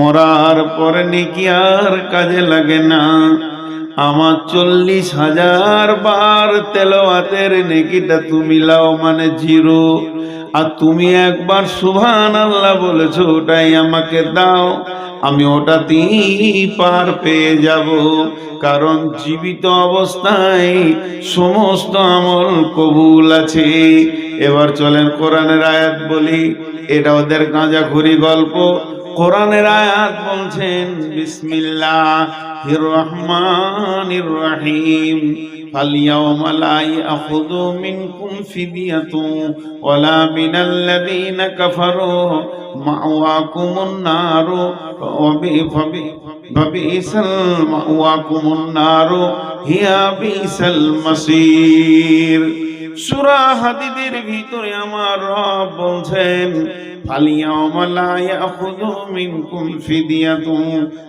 মরার পরে নাকি আর কাজে লাগে না। আমার চল্লিশ হাজার বার তেলাওয়াতের নেকিটা তুমি লাও মানে জিরো। আর তুমি একবার সুভান আল্লাহ বলেছ, ওটাই আমাকে দাও। আমি ওটাতেই পার পেয়ে যাব। কারণ জীবিত অবস্থায় সমস্ত আমল কবুল আছে। এবার চলেন কোরআনের আয়াত বলি, এটা ওদের গাঁজাখুরি গল্প। কোরআনের আয়াত বলছেন বিসমিল্লাহির রহমানির রহিম فاليوم لا يأخذ منكم فدية ولا من الذين كفروا مأواكم النار وبئ- فبئ- فبئس مأواكم النار هي بئس المصير সূরা হাদিদের ভিতরে আমার রব বলছেন فاليوم لا يأخذ منكم فدية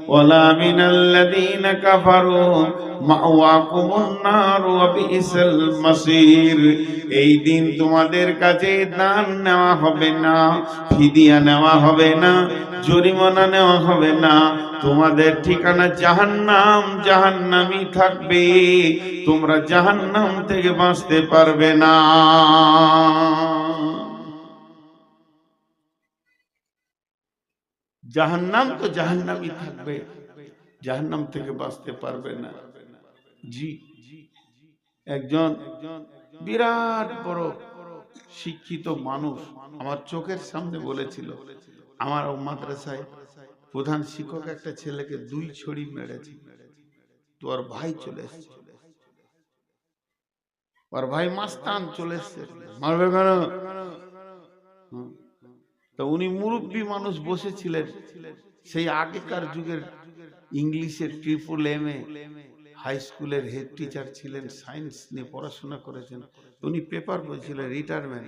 ولا من الذين كفروا মাওয়াকুম النار وبئس المصير এই দিন তোমাদের কাছে দান নেওয়া হবে না ফিদিয়া নেওয়া হবে না জরিমানা নেওয়া হবে না তোমাদের ঠিকানা জাহান্নাম জাহান্নামই থাকবে তোমরা জাহান্নাম থেকে বাঁচতে পারবে না জাহান্নাম তো জাহান্নামই থাকবে। জাহান্নাম থেকে বাঁচতে পারবে না। জি। একজন বিরাট বড় শিক্ষিত মানুষ আমার চোখের সামনে বলেছিল, আমার মাদ্রাসায় প্রধান শিক্ষক একটা ছেলেকে দুই ছড়ি মেরেছে। তোর ভাই চলে এসছে। ওর ভাই মাস্তান চলে এসছে। মারবে কেন। তা উনি মুরব্বী মানুষ বসেছিলেন সেই আগেকার যুগের ইংলিশের ট্রিপল এম এ হাই স্কুলের হেড টিচার ছিলেন, সায়েন্স নিয়ে পড়াশোনা করেছেন। উনি পেপার বলছিলেন রিটায়ারমেন্ট।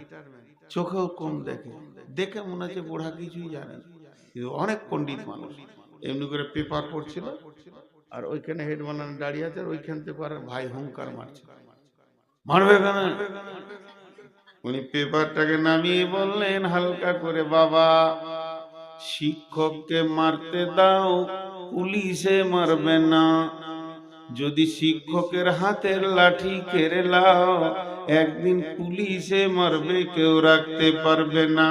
চোখেও কম দেখে। দেখে মনে হচ্ছে বুড়া কিছুই জানে কিন্তু অনেক পণ্ডিত মানুষ। এমনি করে পেপার পড়ছিল আর ওইখানে হেড বানানো দাঁড়িয়ে আছে ওইখান থেকে ভাই হুঙ্কার মারছে। মারবে কেন? উনি পেপারটাকে নামিয়ে বললেন, হালকা করে, বাবা, শিক্ষককে মারতে দাও, পুলিশে মারবে না। যদি শিক্ষকের হাতের লাঠি কেড়ে লাও একদিন পুলিশে মারবে, কেউ রাখতে পারবে না।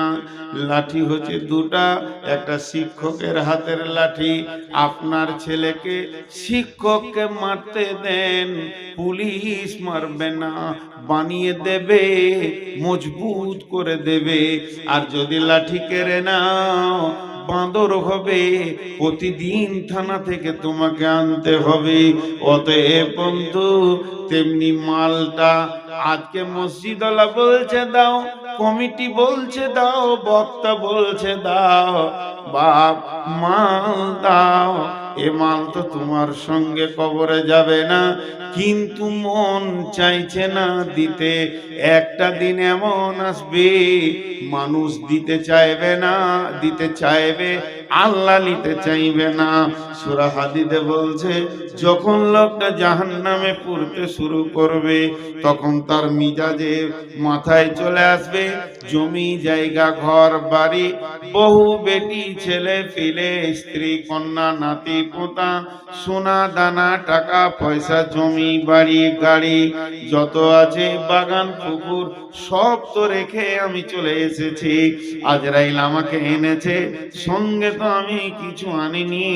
লাঠি হচ্ছে দুটা, একটা শিক্ষকের হাতের লাঠি। আপনার ছেলেকে শিক্ষককে মারতে দেন, পুলিশ মারবে না। বানিয়ে দেবে, মজবুত করে দেবে। আর যদি লাঠি কেড়ে নাও বাঁদর হবে, প্রতিদিন থানা থেকে তোমাকে আনতে হবে। অতএব বন্ধু, তেমনি মালটা আজকে মসজিদওয়ালা বলছে দাও, কমিটি বলছে দাও, বক্তা বলছে দাও, বাপ মাল দাও। এ মাল তো তোমার সঙ্গে কবরে যাবে না, কিন্তু মন চাইছে না দিতে। একটা দিন এমন আসবে, মানুষ দিতে চাইবে না, দিতে চাইবে আল্লাহ নিতে চাইবে না। সুরা হাদিদে বলছে, যখন লোকটা জাহান নামে পড়তে শুরু করবে, তখন তার মিজাজে মাথায় চলে আসবে, জমি, জায়গা, ঘর, বাড়ি, বহু বেটি, ছেলে, ফিলে, স্ত্রী, কন্যা, নাতি, পোতা, সোনা, দানা, টাকা, পয়সা, জমি, বাড়ি, গাড়ি, যত আছে, বাগান, পুকুর, সব তো রেখে আমি চলে এসেছি। আজরাইল আমাকে এনেছে, সঙ্গে তো আমি কিছু আনিনি,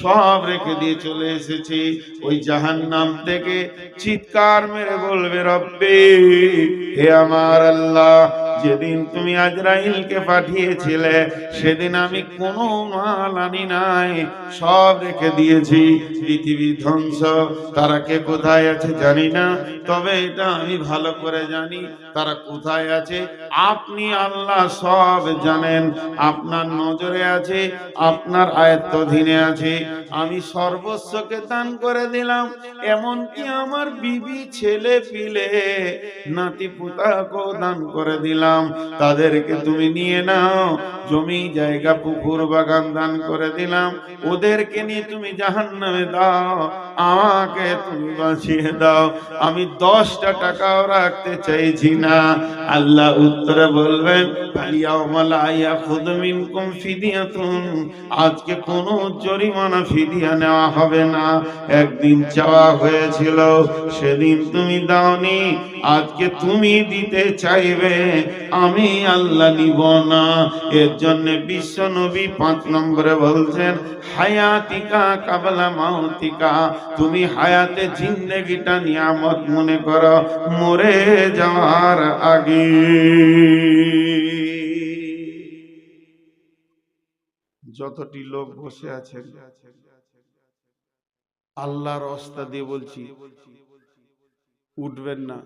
সব রেখে দিয়ে চলে এসেছি। ওই জাহান নাম থেকে চিৎকার মেরে বলবে, রব্বে, হে আমার আল্লাহ যেদিন তুমি আজরাইলকে পাঠিয়েছিলে, সেদিন আমি কোনো মাল আনি নাই। সব রেখে দিয়েছি। পৃথিবী ধ্বংস। তারা কে কোথায় আছে জানি না। তবে এটা আমি ভালো করে জানি, তারা কোথায় আছে। আপনি আল্লাহ সব জানেন। আপনার নজরে আছে, আপনার আয়ত্তাধীনে আছে। আমি সর্বস্বকে দান করে দিলাম। এমনকি আমার বিবি, ছেলে, পিলে, নাতি, পুতাকেও দান করে দিলাম। দিলাম, তাদেরকে তুমি নিয়ে নাও। জমি, জায়গা, পুকুর, বাগান দান করে দিলাম। ওদেরকে নিয়ে তুমি জাহান নামে দাও। আমাকে তুমি বাঁচিয়ে দাও। আমি দশটা টাকাও রাখতে চাইছি না। আল্লাহ উত্তরে বলবেন আজকে কোনো জরিমানা, ফিদিয়া নেওয়া হবে না। একদিন চাওয়া হয়েছিল, সেদিন তুমি দাওনি। আজকে তুমি দিতে চাইবে। আমি আল্লাহ নিব না। এর জন্য বিশ্ব নবী পাঁচ নম্বরে বলছেন, হায়াতিকা কাবলা মাউতিকা, তুমি হায়াতে জিন্দেগিটা নিয়ামত মনে করো, মরে যাওয়ার আগে। যতটি লোক বসে আছেন, আল্লাহর অস্তা দিয়ে বলছি, উঠবেন না।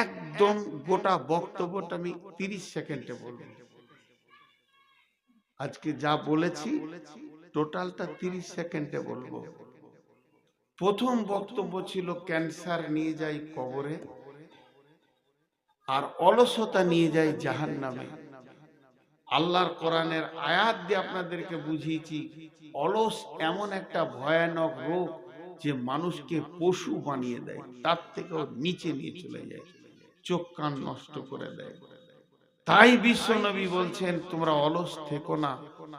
একদম গোটা বক্তব্যটা আমি তিরিশ সেকেন্ডে বলব। আজকে যা বলেছি, টোটালটা তিরিশ সেকেন্ডে বলব। প্রথম বক্তব্য ছিল, ক্যান্সার নিয়ে যাই কবরে, আর অলসতা নিয়ে যাই জাহান নামে আল্লাহর কোরআনের আয়াত দিয়ে আপনাদেরকে বুঝিয়েছি, অলস এমন একটা ভয়ানক রোগ যে মানুষকে পশু বানিয়ে দেয়, তার থেকেও নিচে নিয়ে চলে যায়, চোখ কান নষ্ট করে দেয়। তাই বিশ্ব নবী বলছেন, তোমরা অলস থেকো না,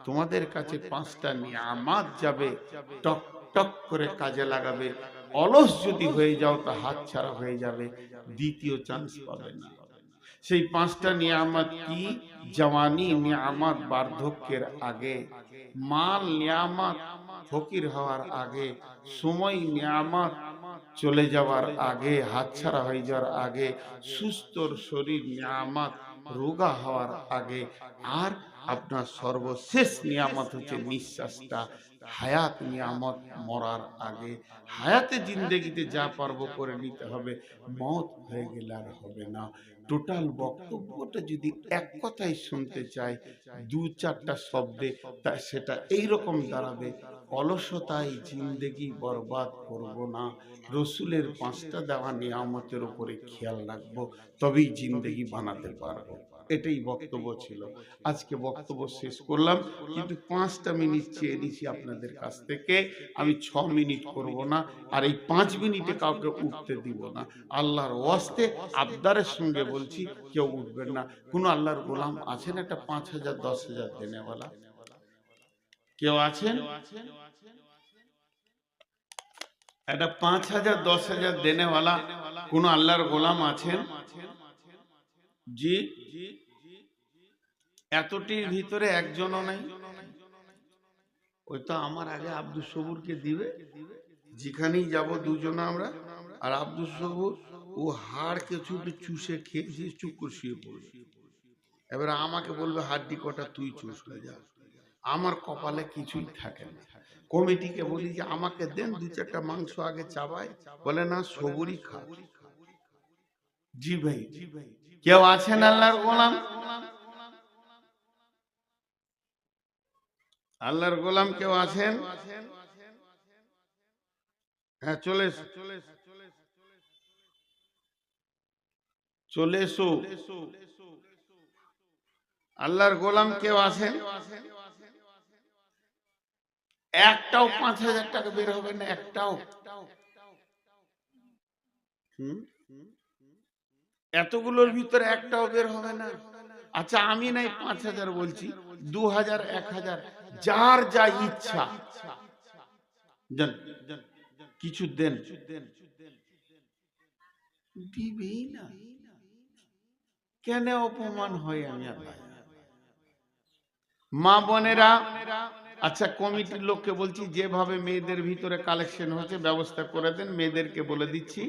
তোমাদের কাছে পাঁচটা নিয়ামাত যাবে, টক টক করে কাজে লাগাবে। অলস যদি হয়ে যাও, তা হাত ছাড়া হয়ে যাবে, দ্বিতীয় চান্স পাবে না। সেই পাঁচটা নিয়ামত কি? জওয়ানি নিয়ামত বার্ধক্যের আগে। মাল নিয়ামত ফকির হওয়ার আগে, সময়, নিয়ামত চলে যাওয়ার আগে, হাতছাড়া হয়ে যাওয়ার আগে, সুস্থর শরীর, নিয়ামত, রোগা হওয়ার আগে, আর আপনার সর্বশেষ নিয়ামত হচ্ছে নিঃশ্বাসটা হায়াত নিয়ামত মরার আগে হায়াতে জিন্দেগিতে যা পারব করে নিতে হবে, মত হয়ে গেলে আর হবে না। টোটাল বক্তব্যটা যদি এক কথাই শুনতে চাই, দু চারটা শব্দে, তা সেটা এইরকম দাঁড়াবে, অলসতায় জিন্দেগি বরবাদ করব না। রসুলের পাঁচটা দেওয়া নিয়ামতের উপরে খেয়াল রাখব, তবেই জিন্দেগি বানাতে পারব। এটাই বক্তব্য ছিল। আজকে বক্তব্য শেষ করলাম। কিন্তু পাঁচটা মিনিট চেয়ে নিছি আপনাদের কাছ থেকে। আমি ছ মিনিট করব না। আর এই পাঁচ মিনিটে কাউকে উঠতে দিব না। আল্লাহর ওয়াস্তে আবদারের সঙ্গে বলছি কেউ উঠবেন না। কোন আল্লাহর গোলাম আছেন একটা পাঁচ হাজার দশ হাজার দেনেওয়ালা। কেউ আছেন? একটা পাঁচ হাজার দশ হাজার দেনেওয়ালা। কোন আল্লাহর গোলাম আছেন? জি, এতটির ভিতরে একজনও নাই। ওই তো আমার আগে আব্দুল সবুরকে দিবে। যেখানেই যাব দুজনে আমরা। আর আব্দুল সবুর, ও হাড় কিছু একটু চুষে খেয়েছি চুপ করে শুয়ে পড়বে। এবারে আমাকে বলবে, হাড্ডি কটা তুই চুষ হয়ে যা। আমার কপালে কিছুই থাকে না। কমিটিকে বলি যে, আমাকে দেন দু চারটা মাংস আগে চাবাই। বলে, না, সবুরই খা। জি ভাই জি ভাই। কেউ আছেন আল্লাহর গোলাম? আল্লাহর গোলাম কেউ আছেন? হ্যাঁ চলে চলে এসো। আল্লাহর গোলাম কেউ আছেন? একটাও পাঁচ হাজার টাকা বের হবে না, একটাও। হুম? এতগুলোর ভিতরে একটাও বের হবে না। আচ্ছা আমি নাই পাঁচ হাজার বলছি, দু হাজার, এক হাজার, যার যা ইচ্ছা। কিছু দেন। দিবেই না। কেন অপমান হয় আমি মা বোনেরা আচ্ছা কমিটির লোককে বলছি, যেভাবে মেয়েদের ভিতরে কালেকশন হচ্ছে ব্যবস্থা করে দেন, মেয়েদেরকে বলে দিচ্ছি।